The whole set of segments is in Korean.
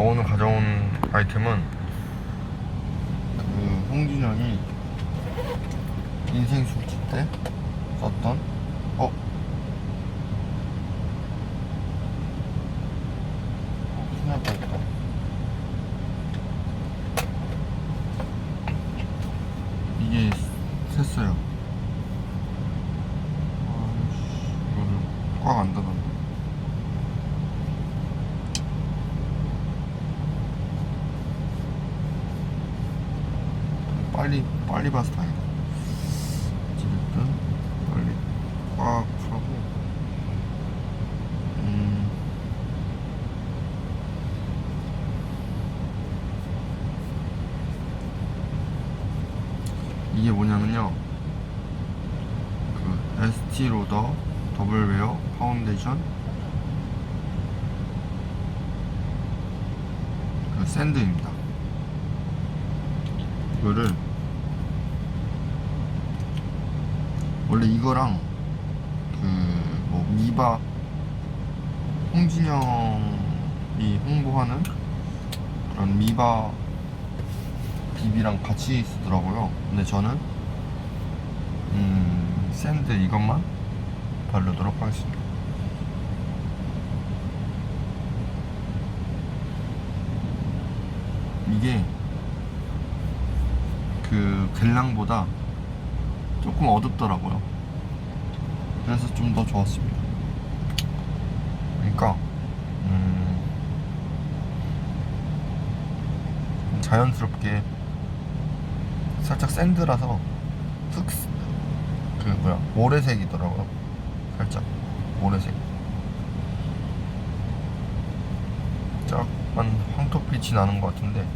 어, 오늘 가져온 아이템은 그 홍진영이 인생 술집 때 썼던 어? 어, 큰일 날 뻔했다. 이게 샜어요. 아이씨 이거를 꽉안 닫았네 빨리 다행이다 어쨌든 빨리 꽉 하고. 음. 이게 뭐냐면요. 그 ST 로더 더블웨어 파운데이션. 그 샌드입니다. 이거를 원래 이거랑 그 뭐 미바 홍진영이 홍보하는 그런 미바 비비랑 같이 쓰더라고요. 근데 저는 음 샌드 이것만 바르도록 하겠습니다. 이게 그 겔랑보다 조금 어둡더라고요. 그래서 좀 더 좋았습니다. 그러니까 음, 자연스럽게 살짝 샌드라서 흑그 뭐야 모래색이더라고요. 살짝 모래색. 약간 황토빛이 나는 것 같은데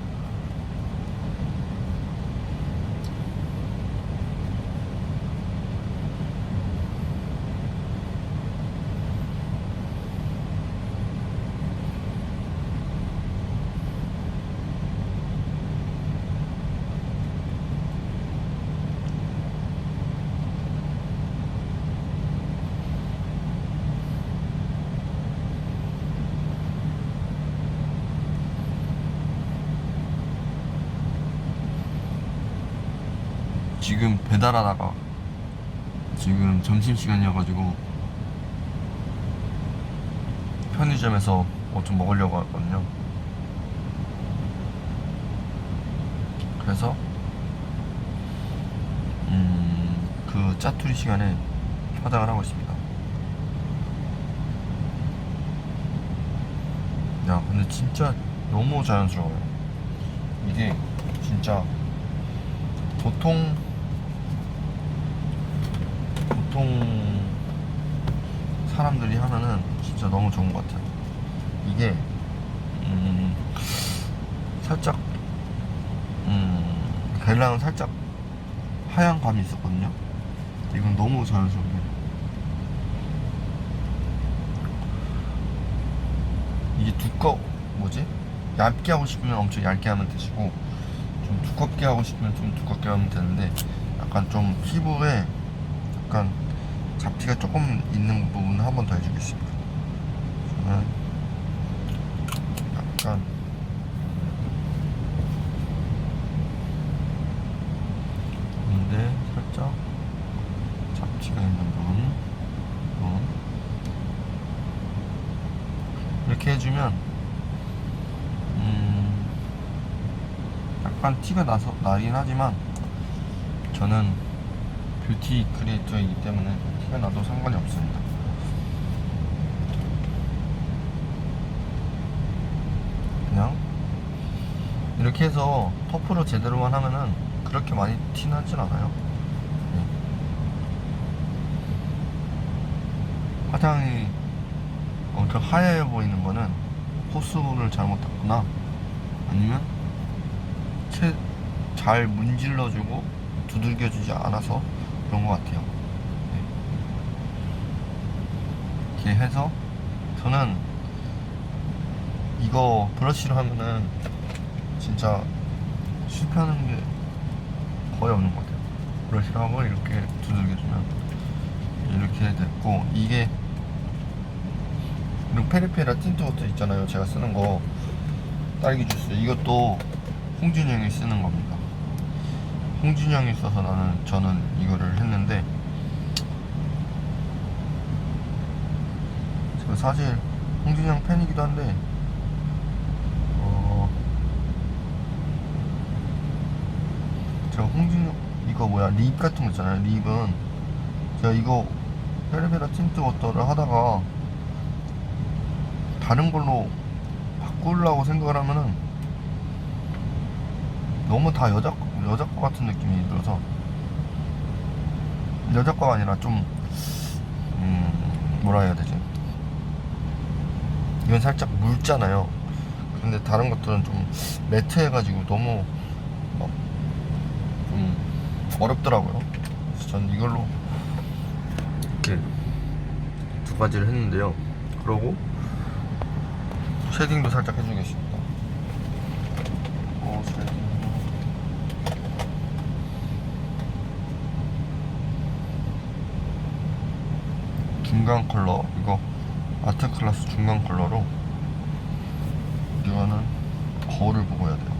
지금 배달하다가 지금 점심시간이어가지고 편의점에서 뭐 좀 먹으려고 하거든요. 그래서 음, 그 짜투리 시간에 화장을 하고 있습니다. 야 근데 진짜 너무 자연스러워요. 이게 진짜 보통 보통 사람들이 하면은 진짜 너무 좋은 것 같아요. 이게 음, 살짝 음, 겔랑은 살짝 하얀 감이 있었거든요. 이건 너무 자연스럽게 이게 두꺼 뭐지? 얇게 하고 싶으면 엄청 얇게 하면 되시고 좀 두껍게 하고 싶으면 좀 두껍게 하면 되는데 약간 좀 피부에 약간 잡티가 조금 있는 부분 한 번 더 해주겠습니다. 저는 약간 근데 살짝 잡티가 있는 부분 이렇게 해주면 음 약간 티가 나서 나긴 하지만 저는 뷰티 크리에이터이기 때문에 티가 나도 상관이 없습니다. 그냥 이렇게 해서 퍼프로 제대로만 하면은 그렇게 많이 티나진 않아요. 네. 화장이 엄청 하얘 보이는 거는 호수를 잘못 탔구나 아니면 채, 잘 문질러주고 두들겨주지 않아서 그런 것 같아요. 네. 이렇게 해서 저는 이거 브러쉬로 하면은 진짜 실패하는 게 거의 없는 것 같아요. 브러쉬로 하고 이렇게 두들겨주면 이렇게 됐고 이게 그리고 페리페라 틴트 것도 있잖아요. 제가 쓰는 거 딸기 주스 이것도 형이 쓰는 겁니다 홍진이 형이 써서 나는 저는 이거를 했는데 제가 사실 홍진이 형 팬이기도 한데 어 제가 홍진이 형 이거 뭐야 립 같은 거 있잖아요 립은. 제가 이거 페르베라 틴트 워터를 하다가 다른 걸로 바꾸려고 생각을 하면은 너무 다 여자 여자 거 같은 느낌이 들어서 여자 거가 아니라 좀 음, 뭐라 해야 되지? 이건 살짝 묽잖아요. 근데 다른 것들은 좀 매트해가지고 너무 막좀 어렵더라고요. 그래서 전 이걸로 이렇게 두 가지를 했는데요. 그러고 쉐딩도 살짝 해주겠습니다. 어, 쉐딩. 중간 컬러 이거 아트 클래스 중간 컬러로 이거는 거울을 보고 해야 돼요.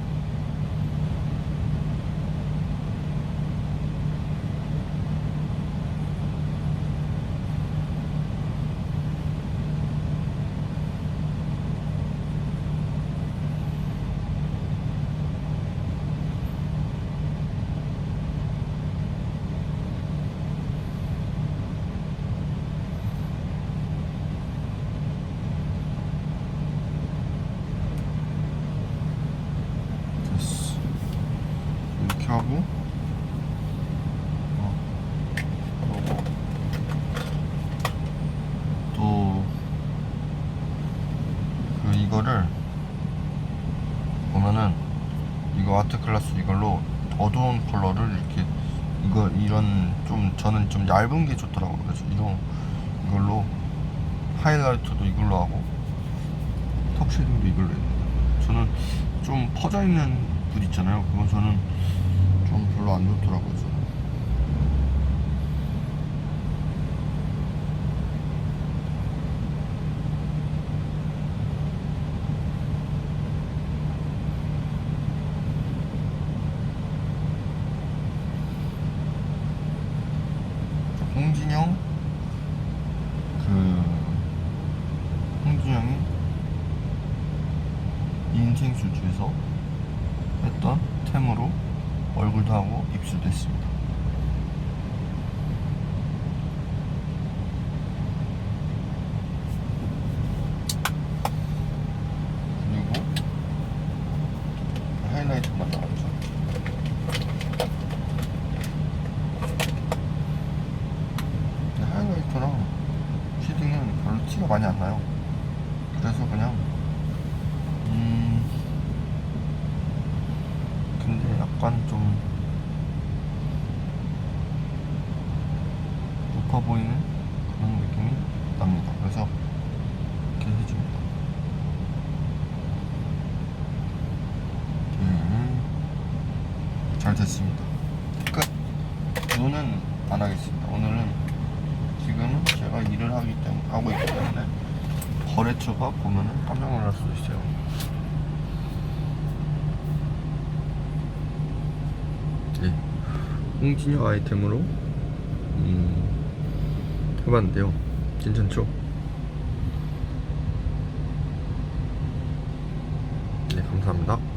됐어. 하고 어, 그러고 또그 이거를 보면은 이거 아트 클래스 이걸로 어두운 컬러를 이렇게 이거 이런 좀 저는 좀 얇은 게 좋더라고요. 그래서 이런 이걸로 하이라이터도 이걸로 하고 턱 쉐딩도 이걸로 해요. 저는 좀 퍼져 있는 붓 있잖아요. 그건 저는 좀 안 좋더라고요. 홍진영 그 홍진영이 인생 술주에서 했던 템으로 얼굴도 하고 입술도 했습니다. 그리고 하이라이터만 나왔죠. 근데 하이라이터랑 쉐딩은 별로 티가 많이 안 나요. 그래서 그냥 음 근데 약간 좀 높아 보이는 그런 느낌이 납니다. 그래서 이렇게 해줍니다. 네, 잘 됐습니다. 끝. 눈은 안 하겠습니다. 오늘은 지금은 제가 일을 하기 때문에 하고 있기 때문에 거래처가 보면은 깜짝 놀랄 수도 있어요. 네. 홍진영 아이템으로 음, 해봤는데요. 괜찮죠? 네, 감사합니다.